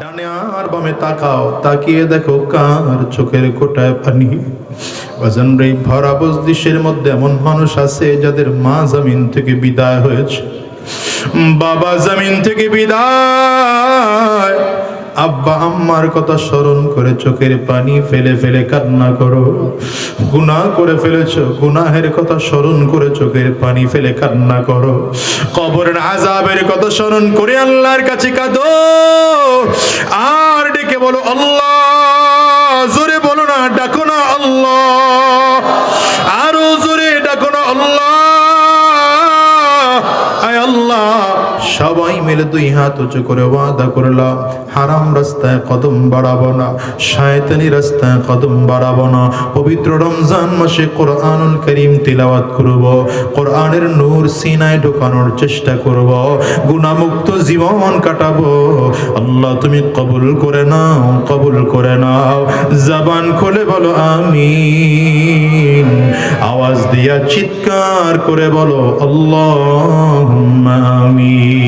ডানে আর বামে তাকাও, তাকিয়ে দেখো কার চোখের কোটায় পানি। বাজান রে, ভরা বজদিশের মধ্যে এমন মানুষ আছে যাদের মা জমিন থেকে বিদায় হয়েছে। বাবা জমিন থেকে বিদায়। আব্বা, আম্মার কথা স্মরণ করে চোখের পানি ফেলে ফেলে কান্না করো। গুনাহ করে ফেলেছো, গুনাহের কথা স্মরণ করে চোখের পানি ফেলে কান্না করো। কবরের আজাবের কথা স্মরণ করে আল্লাহর কাছে কাঁদো। আর ডেকে বলো, আল্লাহ, জোরে বলো না, ডাকো না, আল্লাহ। আরও জোরে ডাকো না, আল্লাহ। সবাই মিলে দুই হাত উঁচু করে ওয়াদা করলাম। হারাম রাস্তায় কদম বাড়াবো না, শয়তানি রাস্তায় কদম বাড়াবো না। পবিত্র রমজান মাসে কোরআনুল করিম তিলাওয়াত করব, কোরআনের নূর সিনায় ঢোকানোর চেষ্টা করব, গুণামুক্ত জীবন কাটাবো। আল্লাহ তুমি কবুল করে নাও, কবুল করে নাও। জবান খুলে বলো আমি আওয়াজ দিয়া চিৎকার করে বলো আল্লাহ আমিন।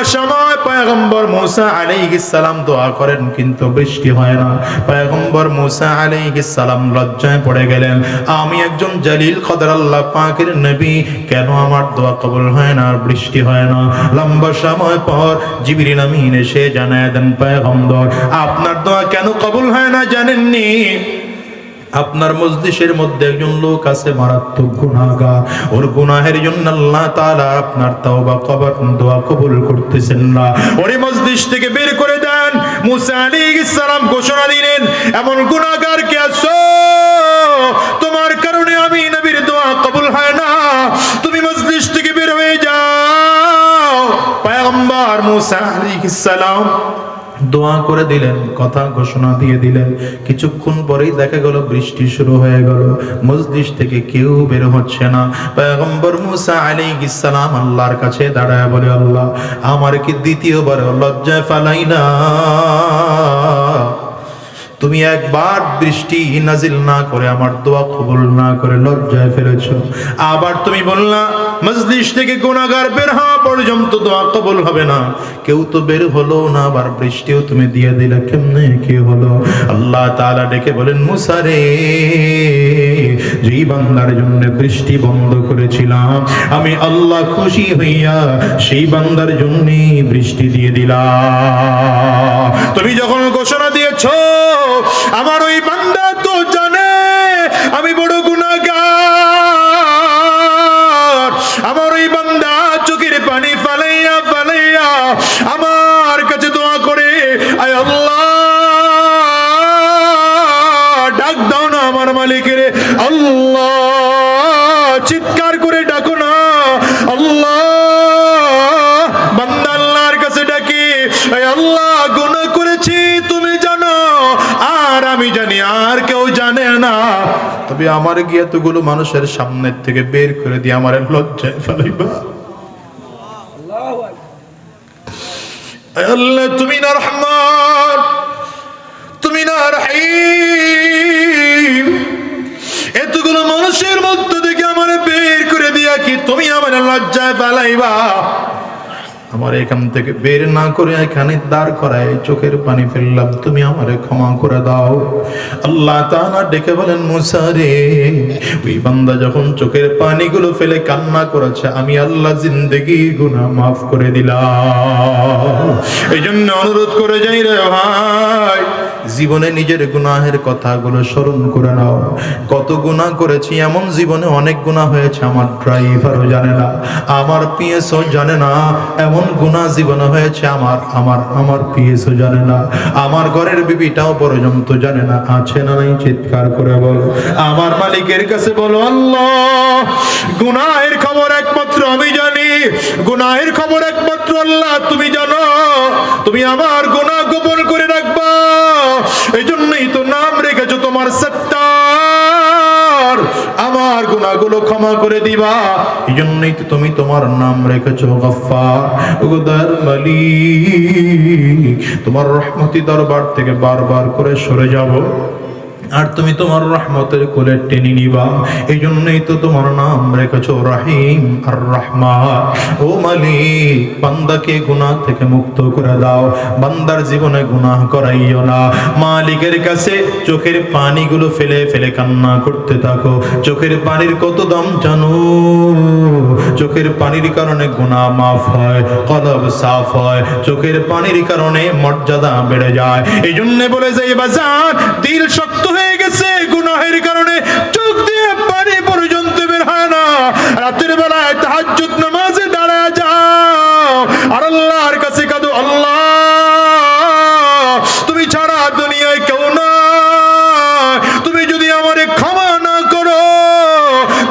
পয়গম্বর মুসা আলাইহিস সালাম দোয়া করেন, কিন্তু বৃষ্টি হয় না। পয়গম্বর মুসা আলাইহিস সালাম লজ্জায় পড়ে গেলেন। আমি একজন জালিল খদর আল্লাহ পাকের নবী, কেন আমার দোয়া কবুল হয় না আর বৃষ্টি হয় না? লম্বা সময় পর জিবরিল আমিন এসে জানায় দেন পয়গম্বর, আপনার দোয়া কেন কবুল হয় না জানেননি? আপনার মজলিসের মধ্যে একজন লোক আছে, মারাত্মক গুনাহগার। ওর গুনাহের জন্য আল্লাহ তাআলা আপনার তওবা কবর, দোয়া কবুল করতেছেন না। ওরে মজলিস থেকে বের করে দেন। মুসা আলাইহিস সালাম ঘোষণা দিলেন, এমন গুনাহগার কে আছো? তোমার কারণে আমি নবীর দোয়া কবুল হয় না। তুমি মজলিস থেকে বের হয়ে যাও। পয়গম্বর মুসা আলাইহিস সালাম দোয়া করে দিলেন, কথা ঘোষণা দিয়ে দিলেন। কিছুক্ষণ পরেই দেখা গেল, বৃষ্টি শুরু হয়ে গেল। মসজিদ থেকে কেউ বের হচ্ছে না। পয়গম্বর মুসা আলী ইসালাম আল্লাহর কাছে দাঁড়ায় বলে, আল্লাহ, আমার কি দ্বিতীয়বার লজ্জায় ফালাই না তুমি একবার বৃষ্টি নাজিল না করে, আমার দোয়া কবুল না করে লজ্জায় ফেলেছ। আবার তুমি বললা, মজলিস থেকে গুনাহগার বের হওয়া পর্যন্ত দোয়া কবুল হবে না। কেউ তো বের হলো না, আবার বৃষ্টিও তুমি দিয়ে দিলে কেমনে কি হলো? আল্লাহ তাআলা ডেকে বলেন, মুসা রে, যেই বান্দার জন্য বৃষ্টি বন্ধ করেছিলাম, আমি আল্লাহ খুশি হইয়া সেই বান্দার জন্য বৃষ্টি দিয়ে দিলাম। তুমি যখন ঘোষণা দিয়েছ আমার ওই বান্দা তো জানে আমি বড় গুণাগার আমার ওই বান্দা চোখের পানি ফালাইয়া ফালাইয়া আমার কাছে দোয়া করে, আয় আল্লাহ, ডাক দাও না আমার মালিকের, আল্লাহ। আল্লাহ গুনাহ করেছি, তুমি জানো, আর আমি জানি, আর কেউ জানে না। তবে আমার গিয়ে এতগুলো মানুষের সামনের থেকে বের করে দিয়ে আমার লজ্জায় ফেলাইবা। তুমি না রহমান, তুমি না এতগুলো মানুষের মধ্য থেকে আমার বের করে দিয়া কি তুমি আমার লজ্জায় ফেলাইবা? আমার এখান থেকে বের না করে এখানে দাঁড় করায় চোখের পানি ফেললাম, তুমি আমারে ক্ষমা করে দাও। আল্লাহ তাআলা ডেকে বলেন, মুসা রে, ওই বান্দা যখন চোখের পানিগুলো ফেলে কান্না করেছে, আমি আল্লাহ জিন্দেগি গুনাহ মাফ করে দিলাম। এই জন্য অনুরোধ করে যাই রে ভাই জীবনে নিজের গুনাহের কথাগুলো স্মরণ করে নাও। কত গুনাহ করেছি, এমন জীবনে অনেক গুনাহ হয়েছে, আমার ড্রাইভারও জানে না, আমার পিএসও জানে না, এমন গুনাহ জীবনে হয়েছে, আমার আমার আমার পিএসও জানে না, আমার ঘরের বিবিটাও পর্যন্ত জানে না, আছে না নাই, চিৎকার করে বলো। আমার মালিকের কাছে বলো, আল্লাহ, গুনাহের খবর একমাত্র আমি জানি, গুনাহের খবর একমাত্র আল্লাহ, তুমি জানো, তুমি আমার গুনাহ গোপন করে রাখবা। এই জন্যই তো নাম রেখেছো তোমার সত্তার। আমার গুনাহগুলো ক্ষমা করে দিবা। এই জন্যই তো তুমি তোমার নাম রেখেছো গফফার দয়াল মালিক। তোমার রহমতি দরবার থেকে বারবার করে সরে যাব। আর তুমি তোমার রহমতের কোলে টেনে নিবা। এই জন্যই তো তোমার নাম রেখেছো রাহিম আর রহমান। ও মালিক, বান্দাকে গুনাহ থেকে মুক্ত করে দাও। বান্দার জীবনে গুনাহ করাইও না। মালিকের কাছে চোখের পানিগুলো ফেলে ফেলে কান্না করতে থাকো। চোখের পানির কত দাম জানো? চোখের পানির কারণে গুনাহ মাফ হয় কলব সাফ হয়। চোখের পানির কারণে মর্যাদা বেড়ে যায়। এই জন্য বলে যাই বাজার দিল শক্ত হয়ে গেছে, গুনাহের কারণে চোখ দিয়ে পানি পর্যন্ত বের হয় না। রাতের বেলায় তাহাজ্জুদ নামাজে দাঁড়ায় যাও। আর আল্লাহর কাছে কাঁদো, আল্লাহ, তুমি ছাড়া দুনিয়ায় কেউ না তুমি যদি আমারে ক্ষমা না করো,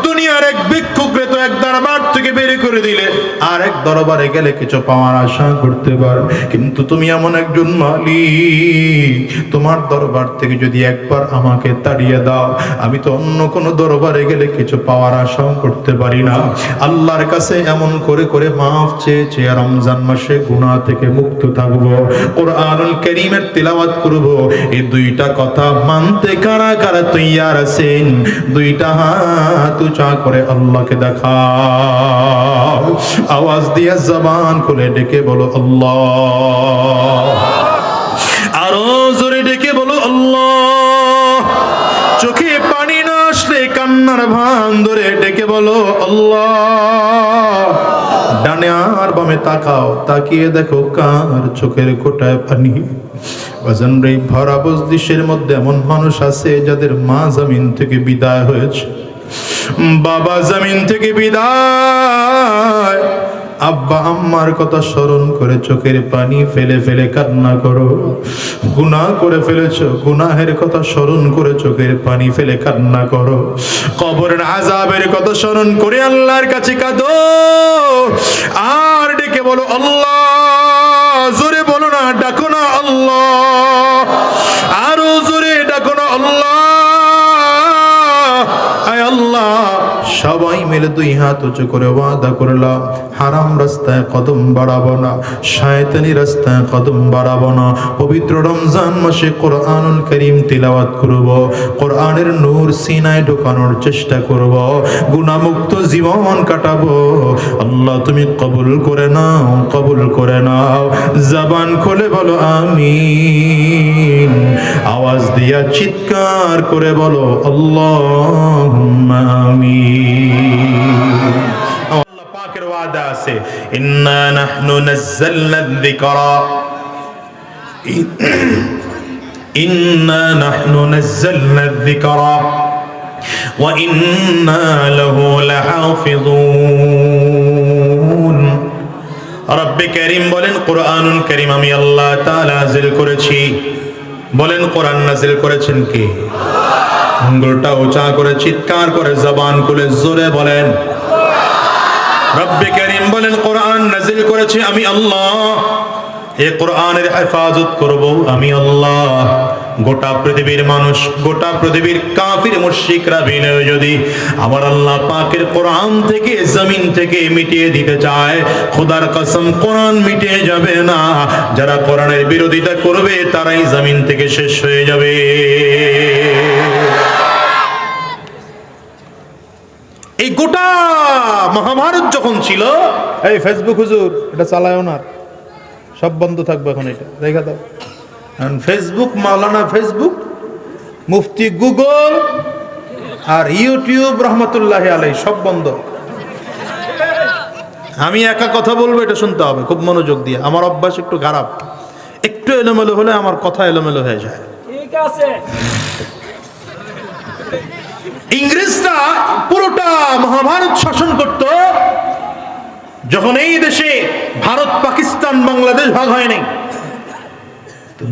দুনিয়ার এক ভিক্ষুকরে তো এক দরবার থেকে বের করে দিলে। আর এক দরবারে গেলে কিছু পাওয়ার আশা করতে পারো। কিন্তু তুমি এমন একজন মালিক। তোমার দরবার থেকে যদি একবার আমাকে তাড়িয়ে দাও, আমি তো অন্য কোনো দরবারে গেলে কিছু পাওয়ার আশাও করতে পারি না। আল্লাহর কাছে এমন করে করে মাফ চেয়ে চেয়ে রমজান মাসে গুনাহ থেকে মুক্ত থাকব। কোরআনুল করিমের তিলাওয়াত করব। এই দুইটা কথা মানতে কারা কারা তৈয়ার আছেন। দুইটা হাত উঁচা করে আল্লাহকে দেখা আওয়াজ দিয়ে জবান খুলে ডেকে বলো, আল্লাহ। আরও জোরে ডেকে বলো, আল্লাহ। চোখে পানি না আসলে কান্নার ভান ধরে ডেকে বলো, আল্লাহ। ডানে আর বামে তাকাও, তাকিয়ে দেখো কার চোখের কোটায় পানি। বাজান রে, ভরা মধ্যে এমন মানুষ আছে যাদের মা জামিন থেকে বিদায় হয়েছে। বাবা জামিন থেকে বিদায়। আব্বা, আম্মার কথা স্মরণ করে চোখের পানি ফেলে ফেলে কান্না করো। গুনাহ করে ফেলেছো, গুনাহের কথা স্মরণ করে চোখের পানি ফেলে কান্না করো। কবরের আজাবের কথা স্মরণ করে আল্লাহর কাছে কাঁদো। আর ডেকে বলো, আল্লাহ, জোরে বলো না, ডাকো না, আল্লাহ। আরও জোরে ডাকো না, আল্লাহ। আয় আল্লাহ। সবাই মিলে দুই হাত উঁচু করে ওয়াদা করলাম হারাম রাস্তায় কদম বাড়াবো না, শয়তানি রাস্তায় কদম বাড়াবো না। পবিত্র রমজান মাসে কোরআনুল করিম তিলাওয়াত করব, কোরআনের নূর সিনায় ঢোকানোর চেষ্টা করব, গুণামুক্ত জীবন কাটাবো। আল্লাহ, তুমি কবুল করে নাও, কবুল করে নাও। জবান খুলে বলো আমি আওয়াজ দিয়া চিৎকার করে বলো আল্লাহ আমিন। আল্লাহ পাকের করিম বলেন, কোরআনুল করিম আমি আল্লাহ তাআলা করেছি। বলেন, কোরআন নাযিল করেছেন কে? আঙ্গুলটা উঁচা করে চিৎকার করে জবান খুলে জোরে বলেন। রব্বে বলেন, কোরআন আমি আল্লাহ। এ হেফাজত আমি আল্লাহ। গোটা পৃথিবীর মানুষ, গোটা পৃথিবীর যদি আল্লাহ কোরআন থেকে, জমিন থেকে মিটিয়ে দিতে চায় কসম কোরআন মিটিয়ে যাবে না। যারা কোরআনের বিরোধিতা করবে, তারাই জমিন থেকে শেষ হয়ে যাবে। গোটা মহাভারত যখন ছিল এই ফেসবুক হুজুর এটা চালায়ও না সব বন্ধ থাকবে এখন এটা। দেখা দাও। এখন ফেসবুক মাওলানা ফেসবুক মুফতি গুগল আর ইউটিউব রহমতুল্লাহ আলাই সব বন্ধ। আমি একা কথা বলব এটা শুনতে হবে খুব মনোযোগ দিয়ে। আমার অভ্যাস একটু খারাপ। একটু এলোমেলো হলে আমার কথা এলোমেলো হয়ে যায়। ঠিক আছে। ইংরেজরা পুরোটা মহাভারত শাসন করত যখন এই দেশে ভারত পাকিস্তান বাংলাদেশ ভাগ হয়নি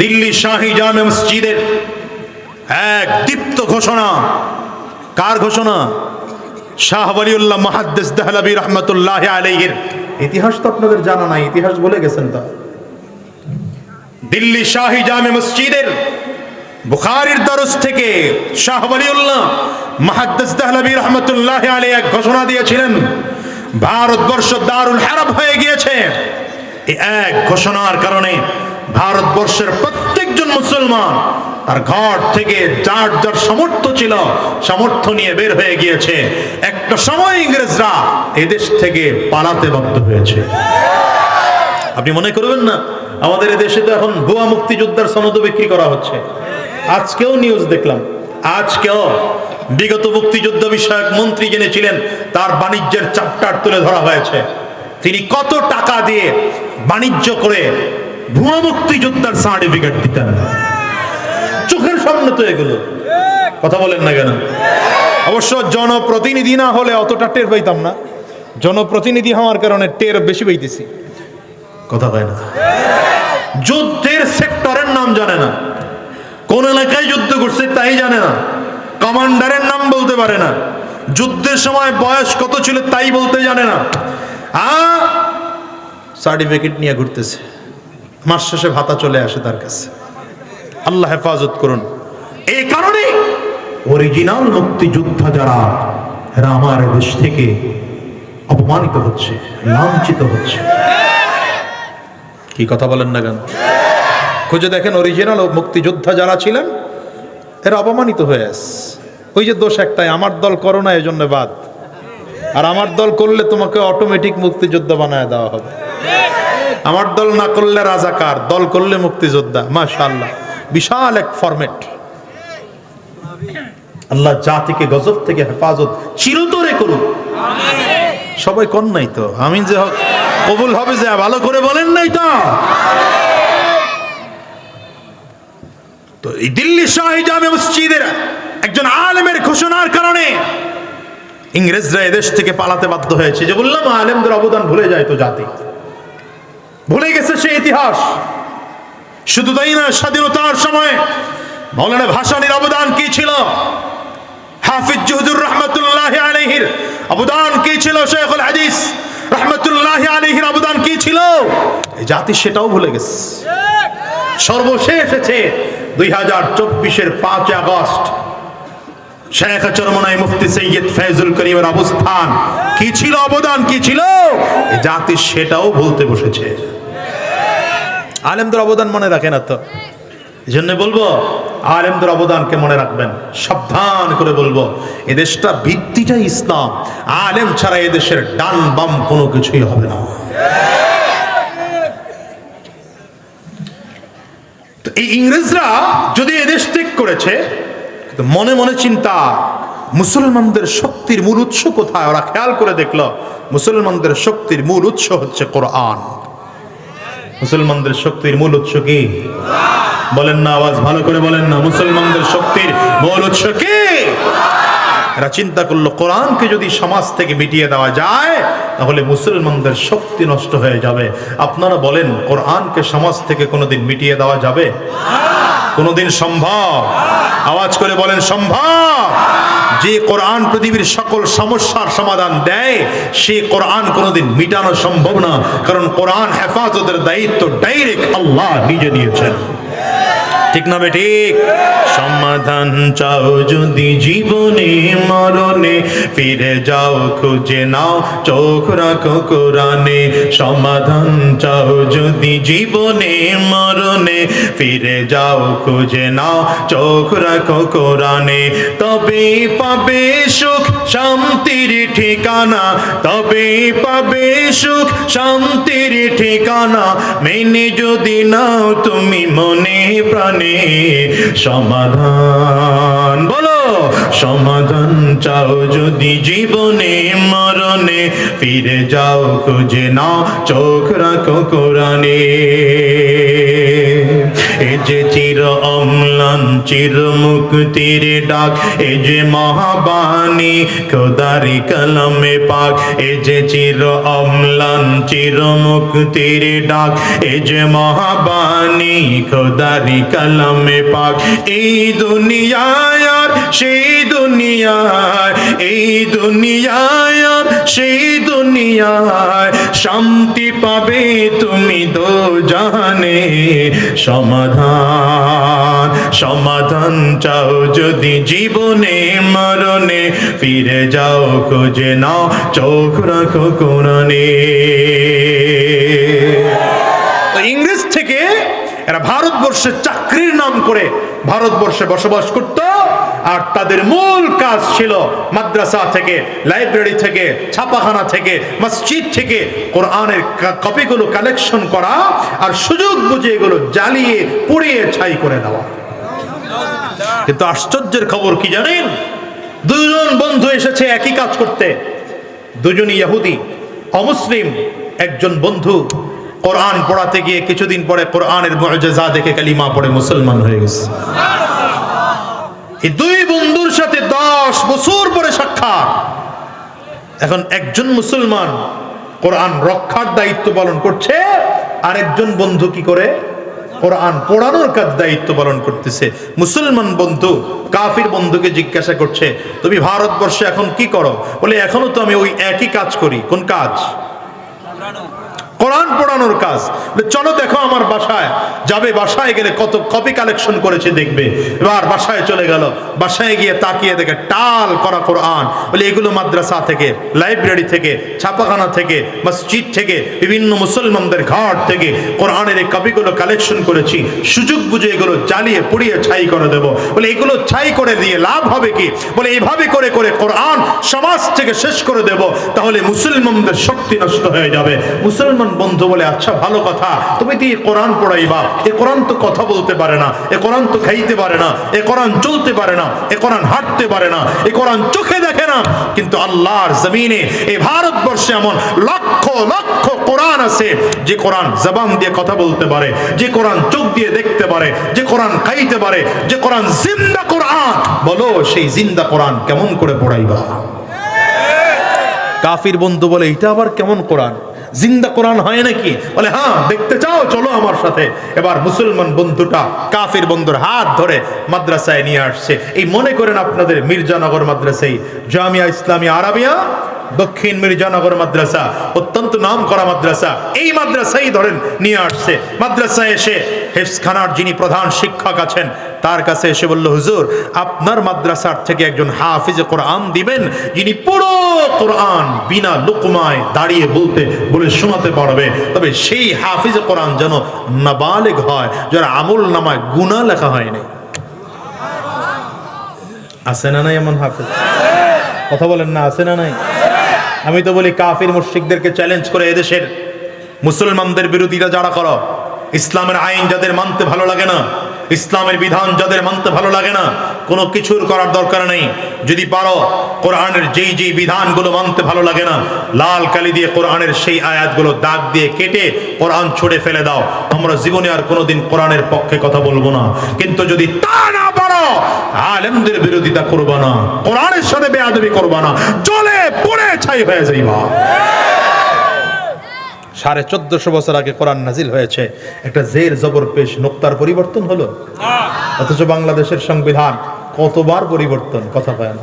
দিল্লি শাহী জামে মসজিদের এক দীপ্ত ঘোষণা। কার ঘোষণা? শাহ ওয়ালিউল্লাহ মুহাদ্দিস দেহলভী রহমতুল্লাহ আলাইহির। ইতিহাস তো আপনাদের জানা নাই ইতিহাস বলে গেছেন তা। দিল্লি শাহী জামে মসজিদের বুখারীর দরস থেকে শাহ ওয়ালিউল্লাহ মুহাদ্দিস দেহলভী রহমতুল্লাহ আলী এক ঘোষণা দিয়েছিলেন ভারতবর্ষ দারুল হারাব হয়ে গিয়েছে। এই এক ঘোষণার কারণে ভারতবর্ষের প্রত্যেকজন মুসলমান তার ঘর থেকে যার যার সামর্থ্য ছিল, সামর্থ্য নিয়ে বের হয়ে গিয়েছে। একটা সময় ইংরেজরা এদেশ থেকে পালাতে বাধ্য হয়েছে। আপনি মনে করবেন না, আমাদের এদেশে তো এখন ভুয়া মুক্তিযোদ্ধার সনদ বিক্রি করা হচ্ছে। আজকেও নিউজ দেখলাম। আজকেও বিগত মুক্তিযুদ্ধ বিষয়ক মন্ত্রী যিনি ছিলেন তার বাণিজ্যের চাপটার তুলে ধরা হয়েছে। তিনি কত টাকা দিয়ে বাণিজ্য করে ভুয়া মুক্তিযোদ্ধার সার্টিফিকেট দিতেন? চোখের সামনে তো এগুলো। কথা বলেন না কেন? অবশ্য জনপ্রতিনিধি না হলে অতটা টের পাইতাম না। জনপ্রতিনিধি হওয়ার কারণে টের বেশি পাইতেছি। কথা কয় না। যুদ্ধের সেক্টরের নাম জানে না। কোন এলাকায় যুদ্ধ করছে তাই জানে না। কমান্ডারের নাম বলতে পারে না। যুদ্ধের সময় বয়স কত ছিল তাই বলতে জানে না। সার্টিফিকেট নিয়ে ঘুরতেছে। মাস শেষে ভাতা চলে আসে তার কাছে। আল্লাহ হেফাজত করুন। এই কারণে অরিজিনাল মুক্তিযোদ্ধা যারা, এরা আমার দেশ থেকে অপমানিত হচ্ছে, লাঞ্ছিত হচ্ছে। কি কথা বলেন না কেন? খুঁজে দেখেন অরিজিনাল মুক্তিযোদ্ধা যারা ছিলেন এরা অপমানিত হয়ে আস ওই যে দোষ একটাই, আমার দল করো না, এজন্য বাদ। আর আমার দল করলে তোমাকে অটোমেটিক মুক্তিযোদ্ধা বানায় দেওয়া হবে। আমার দল না করলে রাজাকার দল করলে মুক্তিযোদ্ধা, মাশাআল্লাহ। বিশাল এক ফরম্যাট আল্লাহ জাতিকে গজব থেকে হেফাজত চিরতরে করুন সবাই কন নাই তো। আমি যে কবুল হবে যে, ভালো করে বলেন নাই তো? তো এই দিল্লি শাহী জামে মসজিদের একজন আলেমের ঘোষণার কারণে ইংরেজরা এদেশ থেকে পালাতে বাধ্য হয়েছে। যে বললাম, আলেমদের অবদান ভুলে যায় তো জাতি। ভুলে গেছে সে ইতিহাস। শুধু তাই না স্বাধীনতার সময় মৌলানা ভাসানির অবদান কি ছিল? হাফিজ জহুদুর রহমতুল্লাহ আলহির অবদান কি ছিল? শেখুল হাদিস রহমতুল্লাহ আলহির অবদান কি ছিল? এই জাতি সেটাও ভুলে গেছে। সর্বশেষ এসেছে দুই হাজার চব্বিশের পাঁচ আগস্ট। শেখ চরমনাই মুফতি সৈয়দ ফৈজুল করিমের অবস্থান। কি ছিল অবদান, কি ছিল? জাতি সেটাও ভুলতে বসেছে। আলেমদের অবদান মনে রাখে না তো এই জন্য বলব, আলেমদের অবদানকে মনে রাখবেন। সাবধান করে বলব এদেশটা ভিত্তিটা ইসলাম। আলেম ছাড়া এদেশের ডান বাম কোনো কিছুই হবে না। এই ইংরেজরা যদি এদেশ ত্যাগ করেছে মনে মনে চিন্তা, মুসলমানদের শক্তির মূল উৎস কোথায়? ওরা খেয়াল করে দেখল, মুসলমানদের শক্তির মূল উৎস হচ্ছে কোরআন। মুসলমানদের শক্তির মূল উৎস কি? বলেন না, আওয়াজ ভালো করে বলেন না। মুসলমানদের শক্তির মূল উৎস কি? এরা চিন্তা করল, কোরআনকে যদি সমাজ থেকে মিটিয়ে দেওয়া যায়, তাহলে মুসলমানদের শক্তি নষ্ট হয়ে যাবে। আপনারা বলেন, কোরআনকে সমাজ থেকে কোনোদিন মিটিয়ে দেওয়া যাবে? কোনোদিন সম্ভব? আওয়াজ করে বলেন, সম্ভব! যে কোরআন পৃথিবীর সকল সমস্যার সমাধান দেয় সেই কোরআন কোনোদিন মিটানো সম্ভব না। কারণ কোরআন হেফাজতের দায়িত্ব ডাইরেক্ট আল্লাহ নিজে নিয়েছেন। ঠিক না বে ঠিক? সমাধান চাও যদি জীবনে, মরণে, ফিরে যাও, খুঁজে নাও, চোখ রাখো কোরআনে। সমাধান চাও যদি জীবনে, মরণে, ফিরে যাও, খুঁজে নাও, চোখ রাখো কোরআনে। তবে পাবে সুখ শান্তির ঠিকানা, তবে পাবে সুখ শান্তির ঠিকানা। মেনে যদি নাও তুমি মনে প্রাণে সমাধান। বলো সমাধান চাও যদি জীবনে, মরণে। ফিরে যাও, খুঁজে নাও, চোখ রাখো কোরআনে। এ যে চির অম্লান, চির মুক্তির ডাক, এ যে মহাবাণী, খোদারি কলমে পাক। এ যে চির অম্লান, চির মুক্তির ডাক, এ যে মহাবাণী, খোদারি কলমে পাক। এই দুনিয়ায় সেই দুনিয়ায়, এই দুনিয়ায় সেই দুনিয়ায় শান্তি পাবে তুমি দো জানে সমাধান সমাধান চাও যদি জীবনে মরণে, ফিরে যাও খুঁজে নাও, চোখ রাখো কোরআনে। তো ইংরেজ থেকে এরা ভারতবর্ষে চাকরির নাম করে ভারতবর্ষে বসবাস করত। আর তাদের মূল কাজ ছিল মাদ্রাসা থেকে, লাইব্রেরি থেকে, ছাপাখানা থেকে, মসজিদ থেকে কোরআনের কপিগুলো কালেকশন করা আর সুযোগ বুঝে এগুলো জ্বালিয়ে, পুড়িয়ে, ছাই করে দেওয়া। কিন্তু আশ্চর্যের খবর কি জানেন? দুজন বন্ধু এসেছে একই কাজ করতে। দুজনই ইহুদি, অমুসলিম। একজন বন্ধু কোরআন পড়াতে গিয়ে কিছুদিন পরে কোরআনের মুআজিজা দেখে কালিমা পড়ে মুসলমান হয়ে গেছে। এই দুই বন্ধুর সাথে দশ বছর পরে সাক্ষাৎ। এখন একজন মুসলমান কোরআন রক্ষার দায়িত্ব পালন করছে, আরেকজন বন্ধু কি করে? কোরআন পড়ানোর কাজ দায়িত্ব পালন করতেছে। মুসলমান বন্ধু, কাফির বন্ধুকে জিজ্ঞাসা করছে, তুমি ভারতবর্ষে এখন কি করো? বলে, এখনও তো আমি ওই একই কাজ করি। কোন কাজ? কোরআন পড়ানোর কাজ। চলো দেখো আমার বাসায়। যাবে, বাসায় গেলে কত কপি কালেকশন করেছে দেখবে। এবার বাসায় চলে গেল। বাসায় গিয়ে তাকিয়ে দেখে টাল করা কোরআন। বলে, এগুলো মাদ্রাসা থেকে, লাইব্রেরি থেকে, ছাপাখানা থেকে, মসজিদ থেকে, বিভিন্ন মুসলমানদের ঘাট থেকে কোরআনের এই কপিগুলো কালেকশন করেছি। সুযোগ বুঝে এগুলো জ্বালিয়ে, পুড়িয়ে ছাই করে দেব। বলে, এগুলো ছাই করে দিয়ে লাভ হবে কি? বলে এভাবে করে করে কোরআন সমাজ থেকে শেষ করে দেব। তাহলে মুসলমানদের শক্তি নষ্ট হয়ে যাবে। মুসলমান বন্ধু বলে আচ্ছা ভালো কথা। তুমি এই কোরআন পড়াইবা? এ কোরআন তো কথা বলতে পারে না। এ কোরআন তো খাইতে পারে না। এ কোরআন চলতে পারে না। এ কোরআন হাঁটতে পারে না। এ কোরআন চোখে দেখে না। কিন্তু আল্লাহর জমিনে এই ভারতবর্ষে এমন লক্ষ লক্ষ কোরআন আছে, যে কোরআন জবান দিয়ে কথা বলতে পারে, যে কোরআন চোখ দিয়ে দেখতে পারে, যে কোরআন খাইতে পারে, যে কোরআন জিন্দা কোরআন। বলো, সেই জিন্দা কোরআন কেমন করে পড়াইবা? কাফির বন্ধু বলে, এটা আবার কেমন কোরআন? জিন্দা কোরআন হয় নাকি? বলে হ্যাঁ দেখতে চাও, চলো আমার সাথে। এবার মুসলমান বন্ধুটা, কাফির বন্ধুর হাত ধরে মাদ্রাসায় নিয়ে আসছে। এই মনে করেন আপনাদের মির্জানগর মাদ্রাসায় জামিয়া ইসলামী আরাবিয়া দক্ষিণ মির্জানগর মাদ্রাসা, অত্যন্ত নাম করা মাদ্রাসা। এই মাদ্রাসাই ধরেন নিয়ে আসছে। মাদ্রাসায় এসে হেফসখানার যিনি প্রধান শিক্ষক আছেন, তার কাছে এসে বলল, হুজুর, আপনার মাদ্রাসার থেকে একজন হাফিজ কোরআন দিবেন, যিনি পুরো কোরআন বিনা লুকমায় দাঁড়িয়ে বলতে, বলে শোনাতে পারবে। তবে সেই হাফিজ কোরআন যেন নাবালেগ হয়, যারা আমল নামায় গুণা লেখা হয়নি আছে না নাই এমন হাফিজ? কথা বলেন না, আছে না নাই? আমি তো বলি কাফির মুশরিকদেরকে চ্যালেঞ্জ করে এদেশের মুসলমানদের বিরোধীরা যারা করো, ইসলামের আইন যাদের মানতে ভালো লাগে না, ইসলামের বিধান যাদের মানতে ভালো লাগে না, কোনো কিছুর করার দরকার নেই। যদি পারো, কোরআনের যেই যেই বিধানগুলো মানতে ভালো লাগে না, লাল কালি দিয়ে কোরআনের সেই আয়াতগুলো দাগ দিয়ে কেটে কোরআন ছুড়ে ফেলে দাও। আমরা জীবনে আর কোনোদিন কোরআনের পক্ষে কথা বলব না। কিন্তু যদি তা না আলেমদের বিরোধিতা করবা না, কোরআনের সাথে বেয়াদবি করবা না, চলে পড়ে ছাই হয়ে যাইবা সাড়ে চোদ্দশো বছর আগে কোরআন নাজিল হয়েছে, একটা জের জবর পেশ নোক্তার পরিবর্তন হলো? অথচ বাংলাদেশের সংবিধান কতবার পরিবর্তন? কথা পায় না।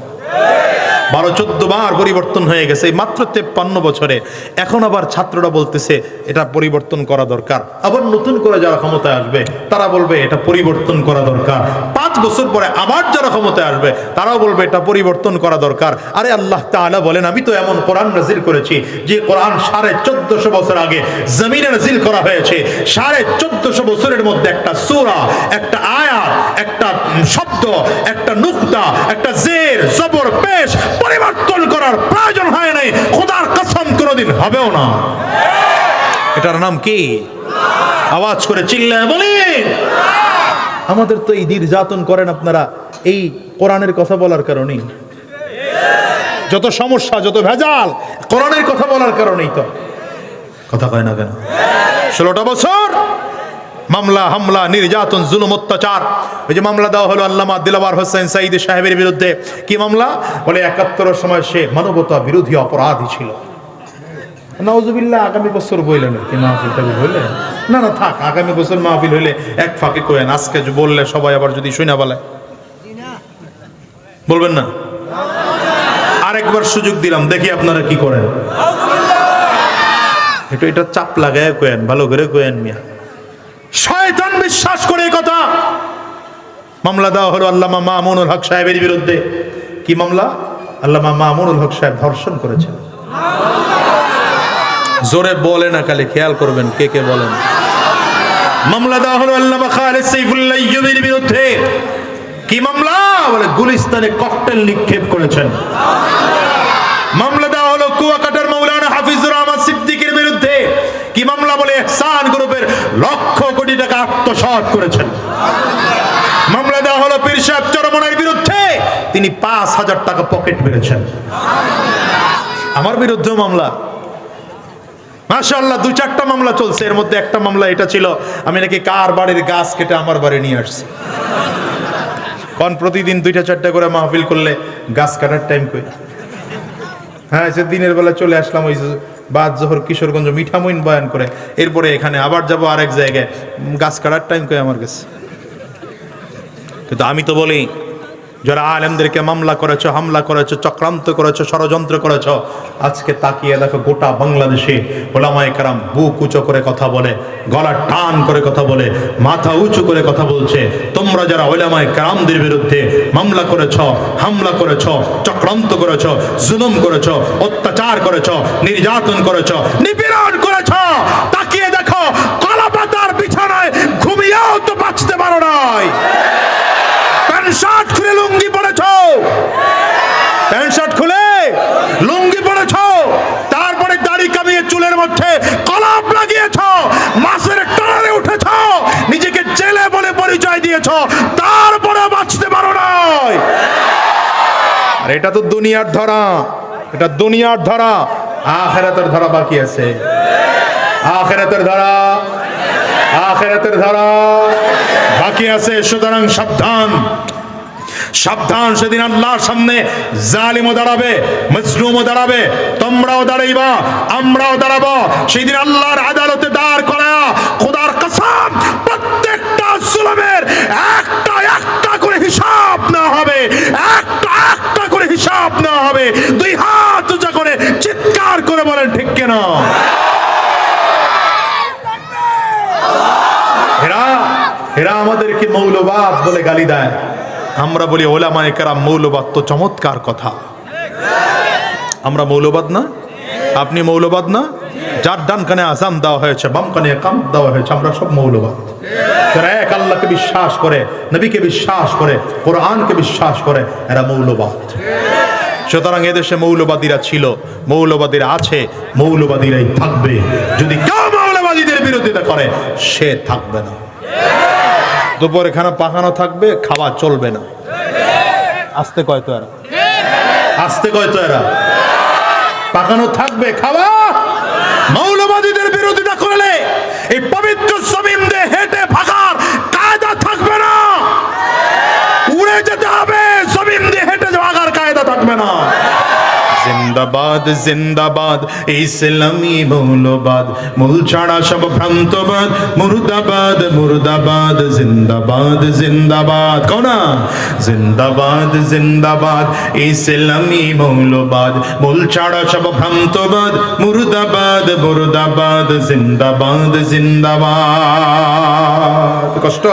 বারো, চোদ্দ বার পরিবর্তন হয়ে গেছে মাত্র তেপ্পান্ন বছরে। এখন আবার ছাত্ররা বলতেছে, এটা পরিবর্তন করা দরকার। আবার নতুন করে যারা ক্ষমতায় আসবে, তারা বলবে, এটা পরিবর্তন করা দরকার। পাঁচ বছর পরে আবার যারা ক্ষমতায় আসবে, তারাও বলবে, এটা পরিবর্তন করা দরকার। আরে আল্লাহ তাআলা বলেন, আমি তো এমন কোরআন নাজিল করেছি, যে কোরআন সাড়ে চোদ্দশো বছর আগে জমিনে নাজিল করা হয়েছে। সাড়ে চোদ্দশো বছরের মধ্যে একটা সূরা, একটা আয়াত, একটা শব্দ, একটা নুক্তা, একটা জের, জবর, পেশ পরিবর্তন করার প্রয়োজন হয় নাই। খোদার কসম কোনোদিন হবেও না। এটার নাম কি? আওয়াজ করে চিল্লায় বলি আমাদের তো এই নির্যাতন করেন আপনারা, এই কোরআনের কথা বলার কারণেই। যত সমস্যা, যত ভেজাল, কোরআনের কথা বলার কারণেই তো। কথা কয় না কেন? ষোলোটা বছর? মামলা হামলা নির্যাতন জুলুম অত্যাচার। ওই যে মামলা দেওয়া হলো আল্লামা দিলাবার হোসেন সাইদ সাহেবের বিরুদ্ধে। কি মামলা? বলে একাত্তরের সময় সে মানবতা বিরোধী অপরাধী ছিল। নওজুবিল্লাহ আগামী বছর বললেন কি মাহফিল টাফিল হইলে না না থাক আগামী বছর মাহফিল হইলে এক ফাঁকে কোয়েন আজকে বললে সবাই আবার যদি শুনে বলে। বলবেন না? আরেকবার সুযোগ দিলাম দেখি আপনারা কি করেন। একটু এটা চাপ লাগায় কোয়েন ভালো করে কোয়েন মিয়া। শয়তান বিশ্বাস করে কথা। মামলা দেওয়া হলো আল্লামা মামুনুল হক সাহেবের বিরুদ্ধে। কি মামলা? আল্লামা মামুনুল হক সাহেব ধর্ষণ করেছেন। জোরে বলে না খালি খেয়াল করবেন কে কে বলেন। মামলা দেওয়া হলো আল্লামা খালেদ সাইফুল্লাহ বিরুদ্ধে। কি মামলা? বলে গুলিস্তানে ককটেল নিক্ষেপ করেছেন। মামলা দেওয়া হলো কুয়াকাটার মৌলানা হাফিজুর রহমান সিদ্দিকের বিরুদ্ধে কি মামলা বলে এহসান গ্রুপের লক্ষ কোটি টাকা আত্মসাৎ করেছেন। মামলা দেওয়া হলো পীর সাহেব চরমনের বিরুদ্ধে। তিনি পাঁচ হাজার টাকা পকেট মেরেছেন। আমার বিরুদ্ধেও মামলা। মাশাআল্লাহ, দু চারটা মামলা চলছে। এর মধ্যে একটা মামলা, এটা ছিল, আমি নাকি কার বাড়ির গাছ কেটে আমার বাড়ি নিয়ে আসছি। কোন প্রতিদিন দুইটা চারটা করে মাহফিল করলে গাছ কাটার টাইম কই? হ্যাঁ সে দিনের বেলা চলে আসলাম, ওই বাদ জোহর কিশোরগঞ্জ মিঠামইন বয়ান করে। এরপরে এখানে আবার যাব আরেক জায়গায়। গাছ কাটার টাইম কই আমার কাছে? কিন্তু আমি তো বলি যারা আলেমদেরকে মামলা করেছ, হামলা করেছ, চক্রান্ত করেছ, ষড়যন্ত্র করেছ, আজকে তাকিয়ে দেখো গোটা বাংলাদেশে ওলামায়ে কারাম বুক উঁচু করে কথা বলে, গলা টান করে কথা বলে, মাথা উঁচু করে কথা বলছে। তোমরা যারা ওলামায়ে কারামদের বিরুদ্ধে মামলা করেছ, হামলা করেছ, চক্রান্ত করেছ, জুলুম করেছ, অত্যাচার করেছ, নির্যাতন করেছ, নিপীড়ন করেছ, তাকিয়ে দেখো, কলাপাতার বিছানায় ঘুমিয়েও তো বাঁচতে পারো নাই প্যান্ট শার্ট খুলে লুঙ্গি পড়েছ প্যান্ট শার্ট খুলে লুঙ্গি পড়েছ তারপরে দাড়ি কামিয়ে চুলের মধ্যে কলাপ লাগিয়েছ মাছের টানে উঠেছ নিজেকে জেলে বলে দিয়েছ, তারপরে বাঁচতে পারো নাই। আর এটা তো দুনিয়ার ধরা, এটা দুনিয়ার ধরা। আখেরাতের ধরা বাকি আছে। আখেরাতের ধরা আখেরাতের ধরা বাকি আছে। সুতরাং সাবধান সাবধান। সেদিন আল্লাহর সামনে জালিমও দাঁড়াবে, মজলুমও দাঁড়াবে। তোমরাও দাঁড়াইবা, আমরাও দাঁড়াবো। সেদিন আল্লাহর আদালতে দাঁড় করা খোদার কসম জুলুমের একটা একটা করে হিসাব না হবে। একটা একটা করে হিসাব না হবে। দুই হাত উঁচা করে চিৎকার করে বলেন, ঠিক কেনা এরা এরা আমাদেরকে মৌলবাদ বলে গালি দেয়। আমরা বলি, ওলামায়ে কেরাম, মৌলবাদ তো চমৎকার কথা। আমরা মৌলবাদ না? আপনি মৌলবাদ না? যার ডান কানে আজান দেওয়া হয়েছে, বাম কানে কাম দেওয়া হয়েছে, আমরা সব মৌলবাদ। যারা এক আল্লাহকে বিশ্বাস করে, নবীকে বিশ্বাস করে, কোরআনকে বিশ্বাস করে, এরা মৌলবাদ। সুতরাং এদেশে মৌলবাদীরা ছিল, মৌলবাদীরা আছে, মৌলবাদীরাই থাকবে। যদি কেউ মৌলবাদীদের বিরোধিতা করে, সে থাকবে না। দুপুরে খানা পাকানো থাকবে, খাওয়া চলবে না। আসতে কয় তো এরা? আসতে কয় তো এরা? পাকানো থাকবে, খাওয়া মৌলবাদীদের বিরোধিতা করলে এই পবিত্র জমিন দিয়ে হেঁটে ভাগার কায়দা থাকবে না উড়ে যেতে হবে জমিন দিয়ে হেঁটে ভাগার কায়দা থাকবে না জিন্দাবাদ জিন্দাবাদ, ইসলামী মৌলবাদ। মূল ছাড়া সব ভ্রান্তবাদ, মুর্দাবাদ মুর্দাবাদ, জিন্দাবাদ জিন্দাবাদ। কোনা জিন্দাবাদ জিন্দাবাদ, ইসলামী মৌলবাদ। মূল ছাড়া সব ভ্রান্তবাদ, মুর্দাবাদ মুর্দাবাদ, জিন্দাবাদ জিন্দাবাদ। কষ্ট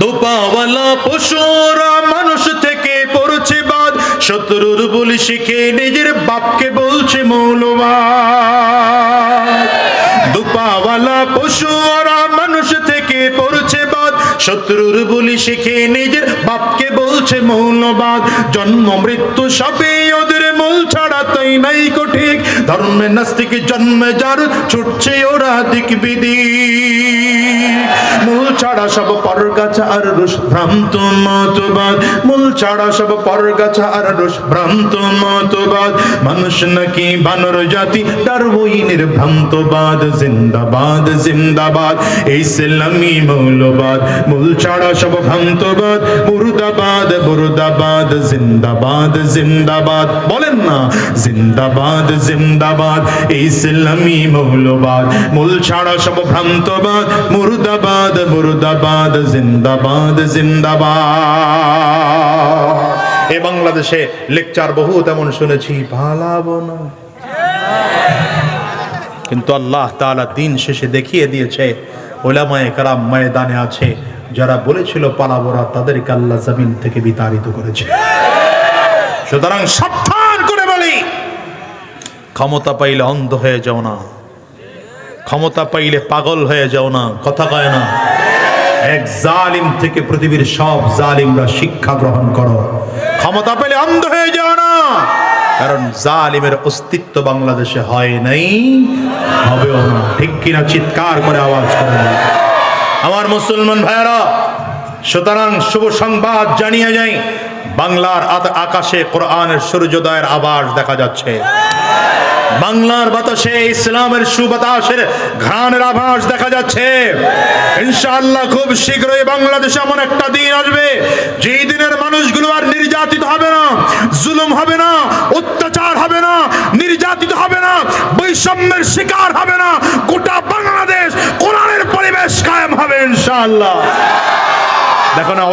দোপাওয়ালা পশুরা মানুষ থেকে পড়ছে শত্রুর বলি শিখে নিজের বাপকে বলছে মৌলবাদ। দুপাওয়ালা পশুরা মানুষ থেকে পড়ছে বাদ। শত্রুর বলি শিখে নিজের বাপকে বলছে মৌলবাদ। জন্ম মৃত্যু সবে ওদের মূল ছাড়া তাই নাই ঠিক। ধর্মে নাস্তিক জন্মে যার, ছুটছে ওরা দিক বিদি মূল ছাড়া সব পরগাছা আর রুশ ভ্রান্ত মতবাদ। মূল ছাড়া সব পরগাছা আর রুশ ভ্রান্ত মতবাদ। মানুষ নাকি বানর জাতি, ডারউইনের ভ্রান্তবাদ। জিন্দাবাদ জিন্দাবাদ, এই ইসলামী মৌলবাদ। মূল ছাড়া সব ভ্রান্তবাদ, মুর্দাবাদ মুর্দাবাদ, জিন্দাবাদ জিন্দাবাদ। বলেন না। জিন্দাবাদ জিন্দাবাদ, ইসলামী মৌলবাদ। মূল ছাড়া সব ভ্রান্তবাদ, মুর্দাবাদ মুর্দাবাদ, জিন্দাবাদ জিন্দাবাদ। এ বাংলাদেশে লেকচার বহু তেমন শুনেছি, ভালাবো না। কিন্তু আল্লাহ তাআলা দিন শেষে দেখিয়ে দিয়েছে, ওলামায়ে কারাম ময়দানে আছে, যারা বলেছিল পালাবোরা তাদেরকে আল্লাহ জমিন থেকে বিতাড়িত করেছে। সুতরাং বলি ক্ষমতা পাইলে অন্ধ হয়ে যাও না। ক্ষমতা পাইলে পাগল হয়ে যাও না। কথা কয় না। এক জালিম থেকে পৃথিবীর সব জালিমরা শিক্ষা গ্রহণ করো। ক্ষমতা পেলে অন্ধ হয়ে যাও না। কারণ জালিমের অস্তিত্ব বাংলাদেশে হয় নাই, হবেও না। ঠিক কিনা চিৎকার করে আওয়াজ করে আমার মুসলমান ভাইয়ারা, সুতরাং শুভ সংবাদ জানিয়ে যাই, বাংলার আকাশে কোরআনের সূর্যোদয়ের আভাস দেখা যাচ্ছে। বাংলার বাতাসে, ইসলামের সুবাতাসের ঘ্রাণের আভাস দেখা যাচ্ছে। ইনশাআল্লাহ খুব শীঘ্রই বাংলাদেশে এমন একটা দিন আসবে, যেই দিনের মানুষগুলো আর নির্যাতিত হবে না, জুলুম হবে না, অত্যাচার হবে না, নির্যাতিত হবে না, বৈষম্যের শিকার হবে না, গোটা বাংলাদেশ কোরআনের পরিবেশ কায়েম হবে ইনশাআল্লাহ। দেখো না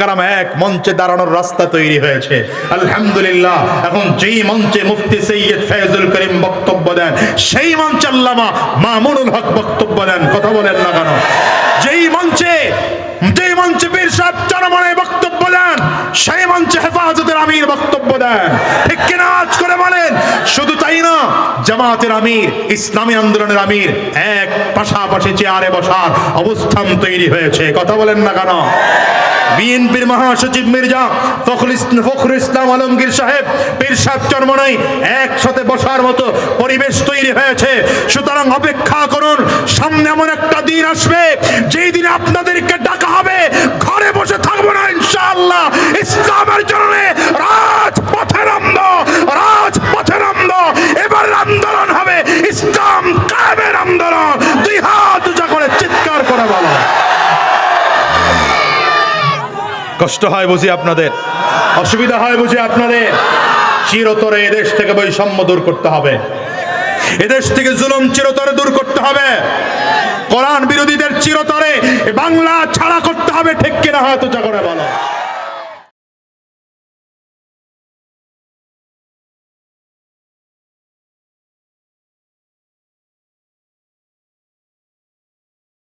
কারাম এক মঞ্চে দাঁড়ানোর রাস্তা তৈরি হয়েছে। আলহামদুলিল্লাহ, এখন যেই মঞ্চে মুফতি সৈয়দ ফয়জুল করিম বক্তব্য দেন, সেই মঞ্চে আল্লামা মামুনুল হক বক্তব্য দেন। কথা বলেন না কেন? যেই মঞ্চে যেই মঞ্চে বীর সাহেব জনমনে বক্তব্য সেই মঞ্চে হেফাজতের আমির বক্তব্য দেন। ঠিক কিনা আজ করে বলেন? শুধু তাই না জামাতের আমির, ইসলামী আন্দোলনের আমির, এক পাশাপাশি চেয়ারে বসার অবস্থান তৈরি হয়েছে। কথা বলেন না কেন? বিএনপির মহাসচিব মির্জা ফখরুল ফখরুল ইসলাম আলমগীর সাহেব, পীর সাহেব চরমনাই একসাথে বসার মতো পরিবেশ তৈরি হয়েছে। সুতরাং অপেক্ষা করুন, সামনে এমন একটা দিন আসবে, যেই দিনে আপনাদেরকে ডাকা হবে। ঘরে বসে থাকব না ইনশাআল্লাহ। ইসলামের জন্য রাজপথে নামব রাজপথে নামব। এবার আন্দোলন হবে ইসলাম কায়েমের আন্দোলন। দুই হাত উঁচা করে চিৎকার করে বলো। কষ্ট হয় বুঝি আপনাদের? অসুবিধা হয় বুঝি আপনাদের? চিরতরে এদেশ থেকে বৈষম্য দূর করতে হবে। এদেশ থেকে জুলুম চিরতরে দূর করতে হবে। কোরআন বিরোধীদের চিরতরে বাংলা ছাড়া করতে হবে ঠিক কিনা হয়তো করে বলো।